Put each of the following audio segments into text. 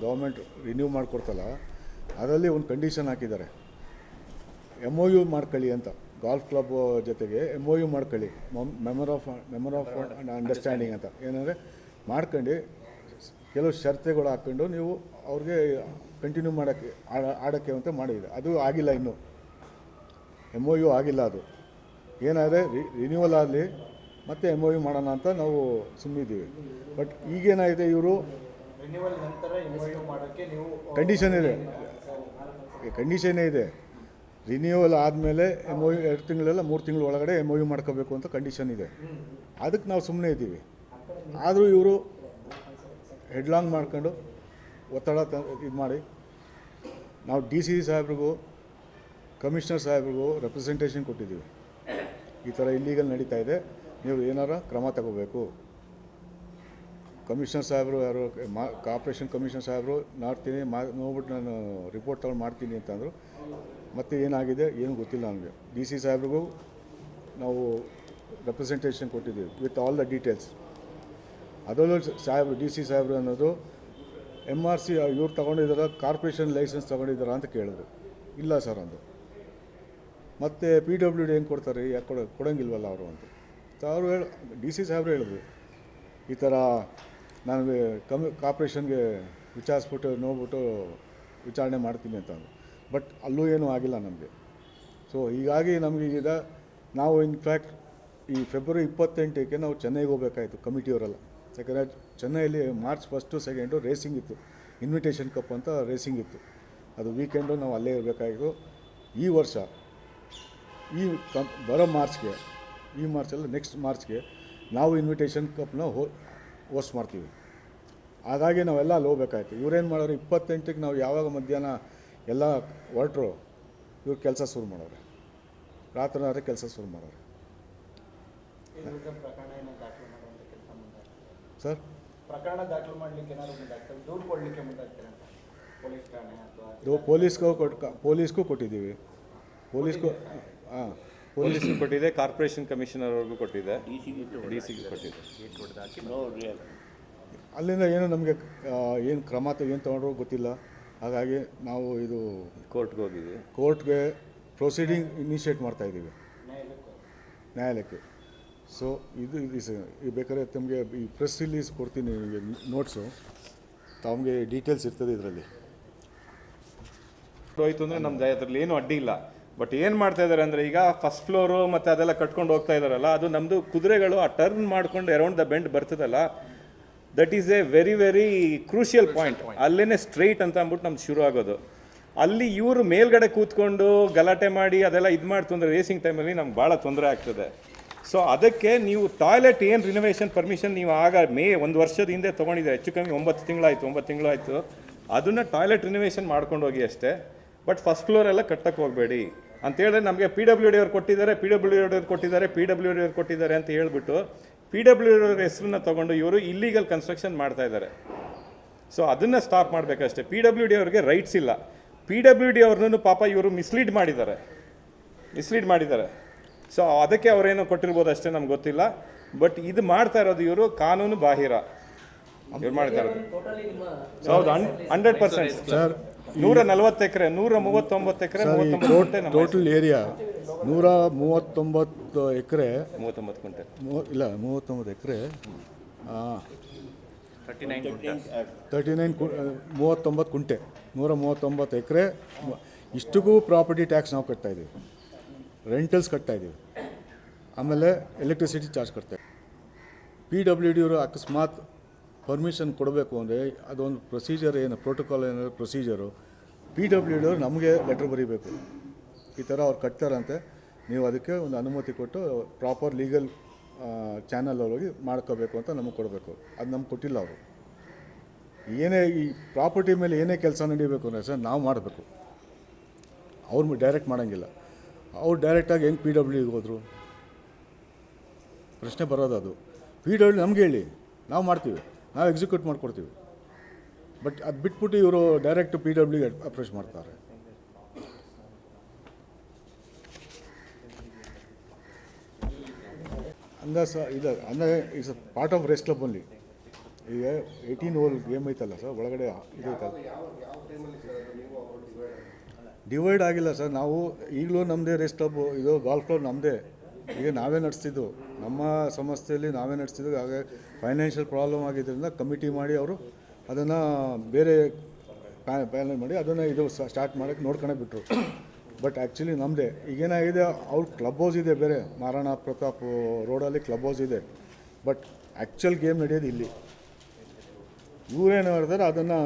Government renew ಮಾಡಿಕೊಡ್ತಲ್ಲ ಅದರಲ್ಲಿ ಒಂದು condition ಹಾಕಿದ್ದಾರೆ. ಎಂ ಒ ಯು ಮಾಡ್ಕೊಳ್ಳಿ ಅಂತ ಗಾಲ್ಫ್ ಕ್ಲಬ್ ಜೊತೆಗೆ ಎಂ ಒ ಯು ಮಾಡ್ಕೊಳ್ಳಿ memor of memor of understanding ಅಂತ. ಏನಂದರೆ ಮಾಡ್ಕೊಂಡು ಕೆಲವು ಶರ್ತೆಗಳು ಹಾಕ್ಕೊಂಡು ನೀವು ಅವ್ರಿಗೆ ಕಂಟಿನ್ಯೂ ಮಾಡೋಕ್ಕೆ ಆಡ- ಆಡೋಕ್ಕೆ ಅಂತ ಮಾಡಿದೆ ಅದು ಆಗಿಲ್ಲ ಇನ್ನೂ. ಎಂ ಒ ಯು ಆಗಿಲ್ಲ ಅದು. ಏನಾದರೆ ರಿನ್ಯೂವಲ್ ಆಗಲಿ ಮತ್ತೆ ಎಂ ಒ ಯು ಮಾಡೋಣ ಅಂತ ನಾವು ಸುಮ್ಮಿದ್ದೀವಿ ಬಟ್ ಈಗೇನಾಗಿದೆ ಇವರು ರಿನ್ಯೂವಲ್ ನಂತರ ಎಂ ಮಾಡೋಕ್ಕೆ ನೀವು ಕಂಡೀಷನ್ ಇದೆ. ಕಂಡೀಷನೇ ಇದೆ. ರಿನ್ಯೂವಲ್ ಆದಮೇಲೆ ಎಂ ಒ ಯು ಎರಡು ತಿಂಗಳೆಲ್ಲ ಮೂರು ತಿಂಗಳ ಒಳಗಡೆ ಎಂ ಒ ಯು ಮಾಡ್ಕೋಬೇಕು ಅಂತ ಕಂಡೀಷನ್ ಇದೆ. ಅದಕ್ಕೆ ನಾವು ಸುಮ್ಮನೆ ಇದ್ದೀವಿ. ಆದರೂ ಇವರು ಹೆಡ್ಲಾಂಗ್ ಮಾಡ್ಕೊಂಡು ಒತ್ತಡ ತ ಇದು ಮಾಡಿ. ನಾವು ಡಿ ಸಿ ಸಾಹೇಬ್ರಿಗೂ ಕಮಿಷನರ್ ಸಾಹೇಬ್ರಿಗೂ ರೆಪ್ರೆಸೆಂಟೇಷನ್ ಕೊಟ್ಟಿದ್ದೀವಿ. ಈ ಥರ ಇಲ್ಲೀಗಲ್ ನಡೀತಾ ಇದೆ. ನೀವು ಏನಾರ ಕ್ರಮ ತಗೋಬೇಕು. ಕಮಿಷನರ್ ಸಾಹೇಬರು ಯಾರು, ಮಾ, ಕಾರ್ಪೊರೇಷನ್ ಕಮಿಷನರ್ ಸಾಹೇಬರು ನೋಡ್ತೀನಿ, ಮಾ, ನೋಡ್ಬಿಟ್ಟು ನಾನು ರಿಪೋರ್ಟ್ ತಗೊಂಡು ಮಾಡ್ತೀನಿ ಅಂತಂದರು. ಮತ್ತೆ ಏನಾಗಿದೆ? ಏನು ಗೊತ್ತಿಲ್ಲ ನನಗೆ. ಡಿ ಸಿ ಸಾಹೇಬ್ರಿಗೂ ನಾವು ರೆಪ್ರೆಸೆಂಟೇಷನ್ ಕೊಟ್ಟಿದ್ದೀವಿ ವಿತ್ ಆಲ್ ದ ಡೀಟೇಲ್ಸ್ ಅದರಲ್ಲೂ ಸಾಹೇಬ್ರು, ಡಿ ಸಿ ಸಾಹೇಬ್ರು ಅನ್ನೋದು ಎಂ ಆರ್ ಸಿ ಇವ್ರು ತೊಗೊಂಡಿದ್ದಾರ, ಕಾರ್ಪೊರೇಷನ್ ಲೈಸೆನ್ಸ್ ತೊಗೊಂಡಿದ್ದಾರಾ ಅಂತ ಕೇಳಿದ್ರು. ಇಲ್ಲ ಸರ್ ಅಂದರು. ಮತ್ತು ಪಿ ಡಬ್ಲ್ಯೂ ಡಿ ಹೆಂಗೆ ಕೊಡ್ತಾರೆ? ಯಾಕೆ ಕೊಡೋ, ಕೊಡೋಂಗಿಲ್ವಲ್ಲ ಅವರು ಅಂತ. ಅವರು ಹೇಳಿ, ಡಿ ಸಿ ಸಾಹೇಬ್ರು ಹೇಳಿದ್ರು, ಈ ಥರ ನಾನು ಕಮ್ಮಿ ಕಾರ್ಪೊರೇಷನ್ಗೆ ವಿಚಾರಿಸ್ಬಿಟ್ಟು ನೋಡ್ಬಿಟ್ಟು ವಿಚಾರಣೆ ಮಾಡ್ತೀನಿ ಅಂತ ಬಟ್ ಅಲ್ಲೂ ಏನೂ ಆಗಿಲ್ಲ ನಮಗೆ. ಸೊ ಹೀಗಾಗಿ ನಮಗೆ ಈಗ ನಾವು ಇನ್ಫ್ಯಾಕ್ಟ್ ಈ ಫೆಬ್ರವರಿ ಇಪ್ಪತ್ತೆಂಟಕ್ಕೆ ನಾವು ಚೆನ್ನೈಗೆ ಹೋಗ್ಬೇಕಾಯಿತು ಕಮಿಟಿಯವರೆಲ್ಲ. ಯಾಕಂದರೆ ಚೆನ್ನೈಯಲ್ಲಿ ಮಾರ್ಚ್ ಫಸ್ಟು ಸೆಕೆಂಡು ರೇಸಿಂಗ್ ಇತ್ತು. ಇನ್ವಿಟೇಷನ್ ಕಪ್ ಅಂತ ರೇಸಿಂಗ್ ಇತ್ತು. ಅದು ವೀಕೆಂಡು ನಾವು ಅಲ್ಲೇ ಇರಬೇಕಾಗಿತ್ತು ಈ ವರ್ಷ, ಈ ಕಂ, ಬರೋ ಮಾರ್ಚ್ಗೆ ಈ ಮಾರ್ಚಲ್ಲಿ ನೆಕ್ಸ್ಟ್ ಮಾರ್ಚ್ಗೆ ನಾವು ಇನ್ವಿಟೇಷನ್ ಕಪ್ನ ಹೋ ಹೋಸ್ಟ್ ಮಾಡ್ತೀವಿ. ಹಾಗಾಗಿ ನಾವೆಲ್ಲ ಅಲ್ಲಿ ಹೋಗ್ಬೇಕಾಯ್ತು. ಇವ್ರೇನು ಮಾಡೋರು ಇಪ್ಪತ್ತೆಂಟಕ್ಕೆ ನಾವು ಯಾವಾಗ ಮಧ್ಯಾಹ್ನ ಎಲ್ಲ ಹೊರಟ್ರು ಇವ್ರು ಕೆಲಸ ಶುರು ಮಾಡೋರು. ರಾತ್ರಿ ರಾತ್ರಿ ಕೆಲಸ ಶುರು ಮಾಡೋರು. ಸರ್? ಪ್ರಕರಣ ದಾಖಲು ಮಾಡಲಿಕ್ಕೆ ದೂರು ಕೊಡಲಿಕ್ಕೆ ಪೊಲೀಸ್ ಠಾಣೆ ಪೊಲೀಸ್ಗೂ ಕೊಟ್ಟು ಪೊಲೀಸ್ಗೂ ಕೊಟ್ಟಿದ್ದೀವಿ. ಪೊಲೀಸ್ಗೂ ಹಾಂ. ಪೊಲೀಸ್ಗೂ ಕೊಟ್ಟಿದೆ ಕಾರ್ಪೊರೇಷನ್ ಕಮಿಷನರ್ ಅವ್ರಿಗೂ ಕೊಟ್ಟಿದೆ ಡಿ ಸಿಗೆ ಕೊಟ್ಟಿದೆ. ಅಲ್ಲಿಂದ ಏನು ನಮಗೆ ಏನು ಕ್ರಮ ಏನು ತೊಗೊಂಡ್ರು ಗೊತ್ತಿಲ್ಲ. ಹಾಗಾಗಿ ನಾವು ಇದು ಕೋರ್ಟ್ಗೆ ಹೋಗಿದ್ವಿ. ಕೋರ್ಟ್ಗೆ ಪ್ರೊಸೀಡಿಂಗ್ ಇನಿಷಿಯೇಟ್ ಮಾಡ್ತಾ ಇದ್ದೀವಿ. ನ್ಯಾಯಾಲಯಕ್ಕೆ. ಸೊ ಇದು ಈ ಬೇಕಾದ್ರೆ ತಮಗೆ ಈ ಪ್ರೆಸ್ ರಿಲೀಸ್ ಕೊಡ್ತೀನಿ ನಿಮಗೆ ನೋಟ್ಸು. ತಮಗೆ ಡೀಟೇಲ್ಸ್ ಇರ್ತದೆ ಇದರಲ್ಲಿ. ಹೋಯ್ತು ಅಂದರೆ ನಮ್ಮ ದಯಾತ್ರಲ್ಲಿ ಏನು ಅಡ್ಡಿ ಇಲ್ಲ. ಬಟ್ ಏನು ಮಾಡ್ತಾ ಇದ್ದಾರೆ ಅಂದರೆ ಈಗ ಫಸ್ಟ್ ಫ್ಲೋರು ಮತ್ತು ಅದೆಲ್ಲ ಕಟ್ಕೊಂಡು ಹೋಗ್ತಾ ಇದ್ದಾರಲ್ಲ ಅದು ನಮ್ಮದು ಕುದುರೆಗಳು ಆ ಟರ್ನ್ ಮಾಡ್ಕೊಂಡು ಅರೌಂಡ್ ದ ಬೆಂಡ್ ಬರ್ತದಲ್ಲ that is a very very crucial point ಅಲ್ಲೇ ಸ್ಟ್ರೈಟ್ ಅಂತ ಅಂದ್ಬಿಟ್ಟು ನಮ್ದು ಶುರು ಆಗೋದು. ಅಲ್ಲಿ ಇವರು ಮೇಲ್ಗಡೆ ಕೂತ್ಕೊಂಡು ಗಲಾಟೆ ಮಾಡಿ ಅದೆಲ್ಲ ಇದು ಮಾಡ್ತು ಅಂದರೆ ರೇಸಿಂಗ್ ಟೈಮಲ್ಲಿ ನಮ್ಗೆ ಭಾಳ ತೊಂದರೆ ಆಗ್ತದೆ. ಸೊ ಅದಕ್ಕೆ ನೀವು ಟಾಯ್ಲೆಟ್ ಏನು ರಿನೋವೇಷನ್ ಪರ್ಮಿಷನ್ ನೀವು ಆಗ ಮೇ ಒಂದು ವರ್ಷದ ಹಿಂದೆ ತೊಗೊಂಡಿದ್ದೀರಿ ಹೆಚ್ಚು ಕಮ್ಮಿ ಒಂಬತ್ತು ತಿಂಗಳಾಯಿತು ಒಂಬತ್ತು ತಿಂಗಳಾಯಿತು ಅದನ್ನು ಟಾಯ್ಲೆಟ್ ರಿನೋವೇಷನ್ ಮಾಡ್ಕೊಂಡು ಹೋಗಿ ಅಷ್ಟೇ. ಬಟ್ ಫಸ್ಟ್ ಫ್ಲೋರೆಲ್ಲ ಕಟ್ಟಕ್ಕೆ ಹೋಗಬೇಡಿ. ಅಂತ ಹೇಳಿದ್ರೆ ನಮಗೆ ಪಿ ಡಬ್ಲ್ಯೂ ಡಿ ಅವ್ರು ಕೊಟ್ಟಿದ್ದಾರೆ ಪಿ ಡಬ್ಲ್ಯೂ ಡಿ ಅವ್ರು ಕೊಟ್ಟಿದ್ದಾರೆ ಪಿ ಡಬ್ಲ್ಯೂ ಡಿ ಅವ್ರು ಕೊಟ್ಟಿದ್ದಾರೆ ಅಂತ ಹೇಳ್ಬಿಟ್ಟು ಪಿ ಡಬ್ಲ್ಯೂ ಡಿ ಅವ್ರ ಹೆಸರನ್ನ ತೊಗೊಂಡು ಇವರು ಇಲ್ಲೀಗಲ್ ಕನ್ಸ್ಟ್ರಕ್ಷನ್ ಮಾಡ್ತಾ ಇದ್ದಾರೆ. ಸೊ ಅದನ್ನು ಸ್ಟಾಪ್ ಮಾಡಬೇಕಷ್ಟೇ. ಪಿ ಡಬ್ಲ್ಯೂ ಡಿ ಅವ್ರಿಗೆ ರೈಟ್ಸ್ ಇಲ್ಲ. ಪಿ ಡಬ್ಲ್ಯೂ ಡಿ ಅವ್ರನ್ನೂ ಪಾಪ ಇವರು ಮಿಸ್ಲೀಡ್ ಮಾಡಿದ್ದಾರೆ. ಮಿಸ್ಲೀಡ್ ಮಾಡಿದ್ದಾರೆ. ಸೊ ಅದಕ್ಕೆ ಅವರೇನೋ ಕೊಟ್ಟಿರ್ಬೋದು ಅಷ್ಟೇ ನಮ್ಗೆ ಗೊತ್ತಿಲ್ಲ. ಬಟ್ ಇದು ಮಾಡ್ತಾ ಇರೋದು ಇವರು ಕಾನೂನು ಬಾಹಿರ. ಇವ್ರು ಮಾಡ್ತಾ ಇರೋದು. ಹೌದು ಹಂಡ್ರೆಡ್ ಪರ್ಸೆಂಟ್ ಸರ್ ನೂರ ನಲವತ್ತು ಎಕರೆ ನೂರ ಮೂವತ್ತೊಂಬತ್ತು ಎಕರೆ ಟೋಟಲ್ ಏರಿಯಾ ನೂರ ಮೂವತ್ತೊಂಬತ್ತು ಎಕರೆ. ಮೂವತ್ತೊಂಬತ್ತು ಗುಂಟೆ. ಮೂ ಇಲ್ಲ ಮೂವತ್ತೊಂಬತ್ತು ಎಕರೆ. ತರ್ಟಿ ನೈನ್ ಕು ಮೂವತ್ತೊಂಬತ್ತು ಕುಂಟೆ ನೂರ ಮೂವತ್ತೊಂಬತ್ತು ಎಕರೆ ಇಷ್ಟಕ್ಕೂ ಪ್ರಾಪರ್ಟಿ ಟ್ಯಾಕ್ಸ್ ನಾವು ಕಟ್ತಾ ಇದ್ದೀವಿ ರೆಂಟಲ್ಸ್ ಕಟ್ತಾ ಇದ್ದೀವಿ ಆಮೇಲೆ ಎಲೆಕ್ಟ್ರಿಸಿಟಿ ಚಾರ್ಜ್ ಕಟ್ತಾ ಇದ್ದೀವಿ ಪಿ ಡಬ್ಲ್ಯೂ ಡಿ ಅವರು ಅಕಸ್ಮಾತ್ ಪರ್ಮಿಷನ್ ಕೊಡಬೇಕು ಅಂದರೆ ಅದೊಂದು ಪ್ರೊಸೀಜರ್ ಏನು ಪ್ರೋಟೋಕಾಲ್ ಏನಾದರೂ ಪ್ರೊಸೀಜರು ಪಿ ಡಬ್ಲ್ಯೂ ಡಿ ನಮಗೆ ಲೆಟ್ರ್ ಬರೀಬೇಕು. ಈ ಥರ ಅವ್ರು ಕಟ್ತಾರಂತೆ. ನೀವು ಅದಕ್ಕೆ ಒಂದು ಅನುಮತಿ ಕೊಟ್ಟು ಪ್ರಾಪರ್ ಲೀಗಲ್ ಚಾನಲ್ ಹೋಗಿ ಮಾಡ್ಕೋಬೇಕು ಅಂತ ನಮಗೆ ಕೊಡಬೇಕು. ಅದು ನಮ್ಗೆ ಕೊಟ್ಟಿಲ್ಲ ಅವರು. ಏನೇ ಈ ಪ್ರಾಪರ್ಟಿ ಮೇಲೆ ಏನೇ ಕೆಲಸ ನಡೀಬೇಕು ಅಂದರೆ ಸರ್ ನಾವು ಮಾಡಬೇಕು. ಅವ್ರು ಡೈರೆಕ್ಟ್ ಮಾಡೋಂಗಿಲ್ಲ. ಅವ್ರು ಡೈರೆಕ್ಟಾಗಿ ಹೆಂಗೆ ಪಿ ಡಬ್ಲ್ಯೂಗೆ ಹೋದರು? ಪ್ರಶ್ನೆ ಬರೋದು ಅದು. ಪಿ ಡಬ್ಲ್ಯೂ ನಮ್ಗೆ ಹೇಳಿ. ನಾವು ಮಾಡ್ತೀವಿ. ನಾವು ಎಕ್ಸಿಕ್ಯೂಟ್ ಮಾಡಿಕೊಡ್ತೀವಿ. ಬಟ್ ಅದು ಬಿಟ್ಬಿಟ್ಟು ಇವರು ಡೈರೆಕ್ಟ್ ಪಿ ಡಬ್ಲ್ಯೂ ಅಪ್ರೋಚ್ ಮಾಡ್ತಾರೆ. ಅಂದ ಸರ್ ಇದು ಅಂದರೆ it's part of rest club only ಈಗ ಏಯ್ಟೀನ್ ಓಲ್ ಗೇಮ್ ಐತಲ್ಲ ಸರ್ ಒಳಗಡೆ ಇದೈತಲ್ಲ ಡಿವೈಡ್ ಆಗಿಲ್ಲ ಸರ್ ನಾವು ಈಗಲೂ ನಮ್ಮದೇ ರೆಸ್ಟ್ ಕ್ಲಬ್ ಇದು ಗಾಲ್ಫ್ ಕ್ಲಬ್ ನಮ್ಮದೇ ಈಗ ನಾವೇ ನಡೆಸ್ತಿದ್ದು ನಮ್ಮ ಸಂಸ್ಥೆಯಲ್ಲಿ ನಾವೇ ನಡೆಸ್ತಿದ್ದು ಹಾಗೆ ಫೈನಾನ್ಷಿಯಲ್ ಪ್ರಾಬ್ಲಮ್ ಆಗಿದ್ದರಿಂದ ಕಮಿಟಿ ಮಾಡಿ ಅವರು ಅದನ್ನು ಬೇರೆ ಪ್ಯಾನಲ್ ಮಾಡಿ ಅದನ್ನು ಇದು ಸ್ಟಾರ್ಟ್ ಮಾಡೋಕ್ಕೆ ನೋಡ್ಕೊಂಡೇ ಬಿಟ್ಟರು ಬಟ್ ಆ್ಯಕ್ಚುಲಿ ನಮ್ಮದೇ ಈಗೇನಾಗಿದೆ, ಅವ್ರ ಕ್ಲಬ್ ಹೌಸ್ ಇದೆ ಬೇರೆ. ಮಹಾರಾಣಾ ಪ್ರತಾಪ್ ರೋಡಲ್ಲಿ ಕ್ಲಬ್ ಹೌಸ್ ಇದೆ. ಬಟ್ ಆ್ಯಕ್ಚುಲ್ ಗೇಮ್ ನಡೆಯೋದು ಇಲ್ಲಿ. ಇವರೇನು ಮಾಡಿದಾರೆ ಅದನ್ನು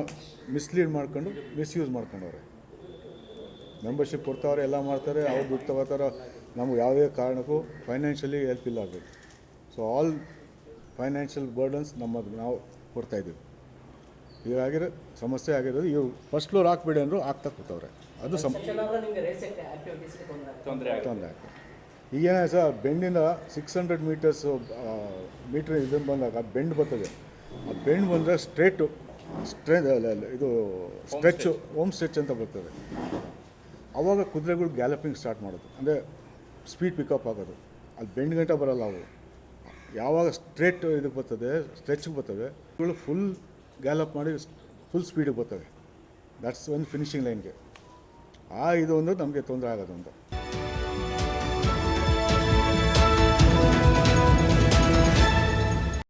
ಮಿಸ್ಲೀಡ್ ಮಾಡ್ಕೊಂಡು ಮಿಸ್ಯೂಸ್ ಮಾಡ್ಕೊಂಡವ್ರೆ. ಮೆಂಬರ್ಶಿಪ್ ಕೊಡ್ತಾವ್ರೆ, ಎಲ್ಲ ಮಾಡ್ತಾರೆ, ಅವ್ರು ದುಡ್ಡು ತಗೋತಾರೆ. ನಮ್ಗೆ ಯಾವುದೇ ಕಾರಣಕ್ಕೂ ಫೈನಾನ್ಷಿಯಲಿ ಹೆಲ್ಪ್ ಇಲ್ಲ ಆಗಬೇಕು ಸೊ ಆಲ್ ಫೈನಾನ್ಷಿಯಲ್ ಬರ್ಡನ್ಸ್ ನಮ್ಮದು ನಾವು ಕೊಡ್ತಾಯಿದ್ದೀವಿ ಹೀಗಾಗಿರೋ ಸಮಸ್ಯೆ ಆಗಿರೋದು ಇವು ಫಸ್ಟ್ ಫ್ಲೋರ್ ಹಾಕ್ಬಿಡಿ ಅಂದರು ಆಗ್ತಾ ಕೂತವ್ರೆ. ಅದು ಸಮ ತೊಂದರೆ ಆಗ್ತದೆ. ಈಗೇನ ಸರ್ ಬೆಂಡಿಂದ ಸಿಕ್ಸ್ ಹಂಡ್ರೆಡ್ ಮೀಟರ್ಸು ಮೀಟ್ರ್ ಇದನ್ನು ಬಂದಾಗ ಬೆಂಡ್ ಬರ್ತದೆ. ಆ ಬೆಂಡ್ ಬಂದರೆ ಸ್ಟ್ರೇಟು ಸ್ಟ್ರೇ ಇದು ಸ್ಟ್ರೆಚ್ಚು ಓಮ್ ಸ್ಟ್ರೆಚ್ ಅಂತ ಬರ್ತದೆ. ಆವಾಗ ಕುದುರೆಗಳು ಗ್ಯಾಲಪಿಂಗ್ ಸ್ಟಾರ್ಟ್ ಮಾಡೋದು. ಅಂದರೆ ಸ್ಪೀಡ್ ಪಿಕಪ್ ಆಗೋದು. ಅಲ್ಲಿ ಬೆಂಡ್ ಗಂಟೆ ಬರಲ್ಲ ಅವು. ಯಾವಾಗ ಸ್ಟ್ರೇಟ್ ಇದಕ್ಕೆ ಬರ್ತದೆ ಸ್ಟ್ರೆಚ್ಗೆ ಬರ್ತವೆ ಇವುಗಳು ಫುಲ್ ಗ್ಯಾಲಪ್ ಮಾಡಿ ಫುಲ್ ಸ್ಪೀಡಿಗೆ ಬರ್ತವೆ ದಟ್ಸ್ ಒಂದು ಫಿನಿಶಿಂಗ್ ಲೈನ್ಗೆ ಆ ಇದು ಒಂದು ನಮಗೆ ತೊಂದರೆ ಆಗೋದು